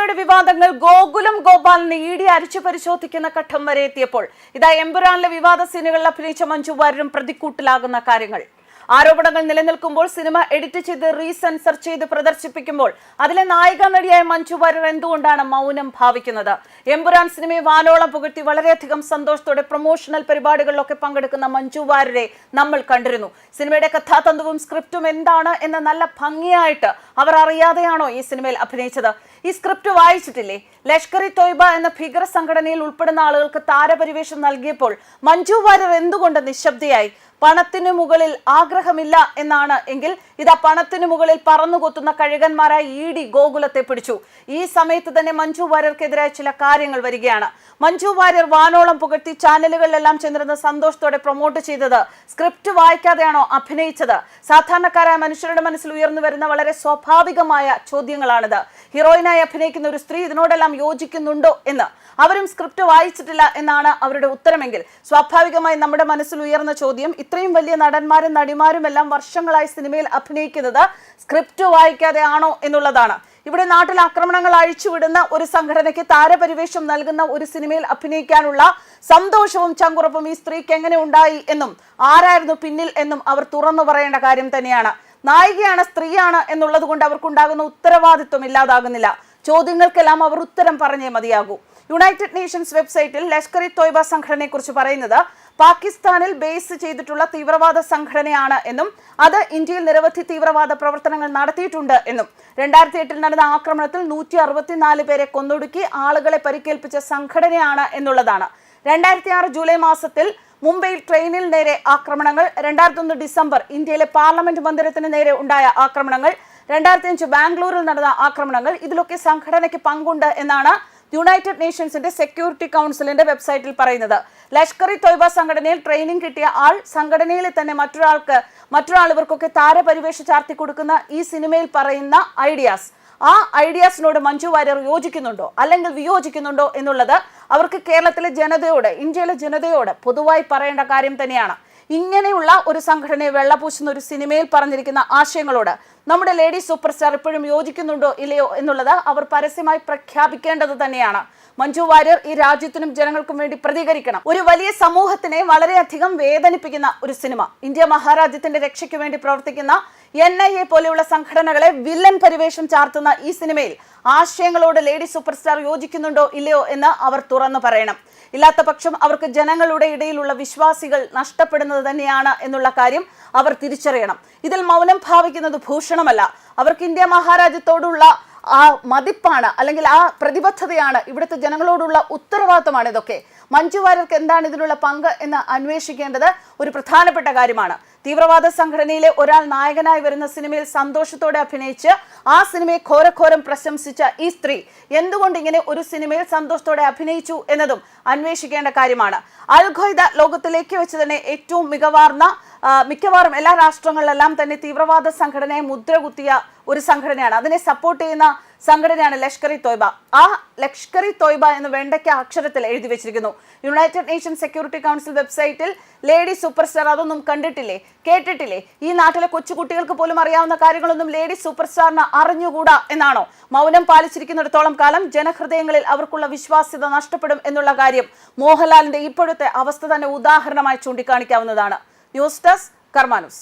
സിനിമയുടെ വിവാദങ്ങൾ ഗോകുലം ഗോപാൽ ഇടി അരിച്ചു പരിശോധിക്കുന്ന ഘട്ടം വരെ എത്തിയപ്പോൾ ഇതാ എമ്പുരാനിലെ വിവാദ സീനുകളിൽ അഭിനയിച്ച മഞ്ജു വാര്യരും പ്രതിക്കൂട്ടിലാകുന്ന കാര്യങ്ങൾ. ആരോപണങ്ങൾ നിലനിൽക്കുമ്പോൾ സിനിമ എഡിറ്റ് ചെയ്ത് റീസെൻസർ ചെയ്ത് പ്രദർശിപ്പിക്കുമ്പോൾ അതിലെ നായിക നടിയായ മഞ്ജു വാര്യർ എന്തുകൊണ്ടാണ് മൗനം ഭാവിക്കുന്നത്? എമ്പുരാൻ സിനിമയെ വാനോളം പുകഴ്ത്തി വളരെയധികം സന്തോഷത്തോടെ പ്രൊമോഷണൽ പരിപാടികളിലൊക്കെ പങ്കെടുക്കുന്ന മഞ്ജു വാര്യരെ നമ്മൾ കണ്ടിരുന്നു. സിനിമയുടെ കഥാതന്തുവും സ്ക്രിപ്റ്റും എന്താണ് എന്ന് നല്ല ഭംഗിയായിട്ട് അവർ അറിയാതെയാണോ ഈ സിനിമയിൽ അഭിനയിച്ചത്? ഈ സ്ക്രിപ്റ്റ് വായിച്ചിട്ടില്ലേ? ലഷ്കർ ഇ തൊയ്ബ എന്ന ഭീകര സംഘടനയിൽ ഉൾപ്പെടുന്ന ആളുകൾക്ക് താരപരിവേഷം നൽകിയപ്പോൾ മഞ്ജു വാര്യർ എന്തുകൊണ്ട് നിശബ്ദയായി? പണത്തിനു മുകളിൽ ആഗ്രഹമില്ല എന്നാണ് എങ്കിൽ ഇതാ പണത്തിനു മുകളിൽ പറന്നുകൊത്തുന്ന കഴുകന്മാരായി ഇ ഡി ഗോകുലത്തെ പിടിച്ചു. ഈ സമയത്ത് തന്നെ മഞ്ജു വാര്യർക്കെതിരായ ചില കാര്യങ്ങൾ വരികയാണ്. മഞ്ജു വാര്യർ വാനോളം പുകഴ്ത്തി ചാനലുകളിലെല്ലാം ചെന്നിരുന്ന സന്തോഷത്തോടെ പ്രൊമോട്ട് ചെയ്തത് സ്ക്രിപ്റ്റ് വായിക്കാതെയാണോ അഭിനയിച്ചത്? സാധാരണക്കാരായ മനുഷ്യരുടെ മനസ്സിൽ ഉയർന്നു വരുന്ന വളരെ സ്വാഭാവികമായ ചോദ്യങ്ങളാണിത്. ഹീറോയിനായി അഭിനയിക്കുന്ന ഒരു സ്ത്രീ ഇതിനോടെല്ലാം യോജിക്കുന്നുണ്ടോ എന്ന് അവരും സ്ക്രിപ്റ്റ് വായിച്ചിട്ടില്ല എന്നാണ് അവരുടെ ഉത്തരമെങ്കിൽ സ്വാഭാവികമായി നമ്മുടെ മനസ്സിൽ ഉയർന്ന ചോദ്യം. ഇത്രയും വലിയ നടന്മാരും നടിമാരും എല്ലാം വർഷങ്ങളായി സിനിമയിൽ അഭിനയിക്കുന്നത് സ്ക്രിപ്റ്റ് വായിക്കാതെ ആണോ എന്നുള്ളതാണ്. ഇവിടെ നാട്ടിൽ ആക്രമണങ്ങൾ അഴിച്ചുവിടുന്ന ഒരു സംഘടനയ്ക്ക് താരപരിവേഷം നൽകുന്ന ഒരു സിനിമയിൽ അഭിനയിക്കാനുള്ള സന്തോഷവും ചങ്കുറപ്പും ഈ സ്ത്രീക്ക് എങ്ങനെ ഉണ്ടായി എന്നും ആരായിരുന്നു പിന്നിൽ എന്നും അവർ തുറന്നു പറയേണ്ട കാര്യം തന്നെയാണ്. നായികയാണ് സ്ത്രീയാണ് എന്നുള്ളത് കൊണ്ട് അവർക്കുണ്ടാകുന്ന ഉത്തരവാദിത്വം ഇല്ലാതാകുന്നില്ല. ചോദ്യങ്ങൾക്കെല്ലാം അവർ ഉത്തരം പറഞ്ഞേ മതിയാകൂ. യുണൈറ്റഡ് നേഷൻസ് വെബ്സൈറ്റിൽ ലഷ്കർ ഇ തോയ്ബ സംഘടനയെക്കുറിച്ച് പറയുന്നത് പാകിസ്ഥാനിൽ ബേസ് ചെയ്തിട്ടുള്ള തീവ്രവാദ സംഘടനയാണ് എന്നും അത് ഇന്ത്യയിൽ നിരവധി തീവ്രവാദ പ്രവർത്തനങ്ങൾ നടത്തിയിട്ടുണ്ട് എന്നും. രണ്ടായിരത്തി എട്ടിൽ നടന്ന ആക്രമണത്തിൽ നൂറ്റി അറുപത്തിനാല് പേരെ കൊന്നൊടുക്കി ആളുകളെ പരിക്കേൽപ്പിച്ച സംഘടനയാണ് എന്നുള്ളതാണ്. രണ്ടായിരത്തി ആറ് ജൂലൈ മാസത്തിൽ മുംബൈയിൽ ട്രെയിനിൽ നേരെ ആക്രമണങ്ങൾ. രണ്ടായിരത്തി ഒന്ന് ഡിസംബർ ഇന്ത്യയിലെ പാർലമെന്റ് മന്ദിരത്തിന് നേരെ ഉണ്ടായ ആക്രമണങ്ങൾ. രണ്ടായിരത്തി അഞ്ച് ബാംഗ്ലൂരിൽ നടന്ന ആക്രമണങ്ങൾ ഇതിലൊക്കെ സംഘടനയ്ക്ക് പങ്കുണ്ട് എന്നാണ് യുണൈറ്റഡ് നേഷൻസിന്റെ സെക്യൂരിറ്റി കൗൺസിലിന്റെ വെബ്സൈറ്റിൽ പറയുന്നത്. ലഷ്കർ ഇ തൊയ്ബ സംഘടനയിൽ ട്രെയിനിങ് കിട്ടിയ ആൾ സംഘടനയിലെ തന്നെ മറ്റൊരാൾക്ക് മറ്റൊരാൾ ഇവർക്കൊക്കെ താരപരിവേഷ ചാർത്തി കൊടുക്കുന്ന ഈ സിനിമയിൽ പറയുന്ന ഐഡിയാസ്. ആ ഐഡിയാസിനോട് മഞ്ജു വാര്യർ യോജിക്കുന്നുണ്ടോ? അല്ലെങ്കിൽ വിയോജിക്കുന്നുണ്ടോ എന്നുള്ളത് അവർക്ക് കേരളത്തിലെ ജനതയോട് ഇന്ത്യയിലെ ജനതയോട് പൊതുവായി പറയേണ്ട കാര്യം തന്നെയാണ്. ഇങ്ങനെയുള്ള ഒരു സംഘടനയെ വെള്ളപൂശുന്ന ഒരു സിനിമയിൽ പറഞ്ഞിരിക്കുന്ന ആശയങ്ങളോട് നമ്മുടെ ലേഡി സൂപ്പർ സ്റ്റാർ ഇപ്പോഴും യോജിക്കുന്നുണ്ടോ ഇല്ലയോ എന്നുള്ളത് അവർ പരസ്യമായി പ്രഖ്യാപിക്കേണ്ടത് തന്നെയാണ്. മഞ്ജു വാര്യർ ഈ രാജ്യത്തിനും ജനങ്ങൾക്കും വേണ്ടി പ്രതികരിക്കണം. ഒരു വലിയ സമൂഹത്തിനെ വളരെയധികം വേദനിപ്പിക്കുന്ന ഒരു സിനിമ. ഇന്ത്യ മഹാരാജ്യത്തിന്റെ രക്ഷയ്ക്ക് വേണ്ടി പ്രവർത്തിക്കുന്ന എൻ ഐ എ പോലെയുള്ള സംഘടനകളെ വില്ലൻ പരിവേഷം ചാർത്തുന്ന ഈ സിനിമയിൽ ആശയങ്ങളോട് ലേഡി സൂപ്പർ സ്റ്റാർ യോജിക്കുന്നുണ്ടോ ഇല്ലയോ എന്ന് അവർ തുറന്നു പറയണം. ഇല്ലാത്ത പക്ഷം അവർക്ക് ജനങ്ങളുടെ ഇടയിലുള്ള വിശ്വാസികൾ നഷ്ടപ്പെടുന്നത് തന്നെയാണ് എന്നുള്ള കാര്യം അവർ തിരിച്ചറിയണം. ഇതിൽ മൗനം ഭാവിക്കുന്നത് ഭൂഷണമല്ല. അവർക്ക് ഇന്ത്യ മഹാരാജ്യത്തോടുള്ള ആ മതിപ്പാണ് അല്ലെങ്കിൽ ആ പ്രതിബദ്ധതയാണ് ഇവിടുത്തെ ജനങ്ങളോടുള്ള ഉത്തരവാദിത്തമാണ് ഇതൊക്കെ. മഞ്ജു വാര്യർക്ക് എന്താണ് ഇതിനുള്ള പങ്ക് എന്ന് അന്വേഷിക്കേണ്ടത് ഒരു പ്രധാനപ്പെട്ട കാര്യമാണ്. തീവ്രവാദ സംഘടനയിലെ ഒരാൾ നായകനായി വരുന്ന സിനിമയിൽ സന്തോഷത്തോടെ അഭിനയിച്ച് ആ സിനിമയെ ഘോരഘോരം പ്രശംസിച്ച ഈ സ്ത്രീ എന്തുകൊണ്ട് ഇങ്ങനെ ഒരു സിനിമയിൽ സന്തോഷത്തോടെ അഭിനയിച്ചു എന്നതും അന്വേഷിക്കേണ്ട കാര്യമാണ്. അൽ ഖ്വയ്ദ ലോകത്തിലേക്ക് വെച്ച് തന്നെ ഏറ്റവും മികവാർന്ന മിക്കവാറും എല്ലാ രാഷ്ട്രങ്ങളിലെല്ലാം തന്നെ തീവ്രവാദ സംഘടനയെ മുദ്ര കുത്തിയ ഒരു സംഘടനയാണ്. അതിനെ സപ്പോർട്ട് ചെയ്യുന്ന സംഘടനയാണ് ലഷ്കർ ഇ തോയ്ബ. ആ ലഷ്കർ ഇ തോയ്ബ എന്ന് വേണ്ടയ്ക്ക അക്ഷരത്തിൽ എഴുതി വെച്ചിരിക്കുന്നു. യുണൈറ്റഡ് നേഷൻ സെക്യൂരിറ്റി കൗൺസിൽ വെബ്സൈറ്റിൽ ലേഡി സൂപ്പർ സ്റ്റാർ അതൊന്നും കണ്ടിട്ടില്ലേ? കേട്ടിട്ടില്ലേ? ഈ നാട്ടിലെ കൊച്ചുകുട്ടികൾക്ക് പോലും അറിയാവുന്ന കാര്യങ്ങളൊന്നും ലേഡി സൂപ്പർ സ്റ്റാറിന് അറിഞ്ഞുകൂടാ എന്നാണോ? മൗനം പാലിച്ചിരിക്കുന്നിടത്തോളം കാലം ജനഹൃദയങ്ങളിൽ അവർക്കുള്ള വിശ്വാസ്യത നഷ്ടപ്പെടും എന്നുള്ള കാര്യം മോഹൻലാലിന്റെ ഇപ്പോഴത്തെ അവസ്ഥ തന്നെ ഉദാഹരണമായി ചൂണ്ടിക്കാണിക്കാവുന്നതാണ്. News desk കർമാനുസ്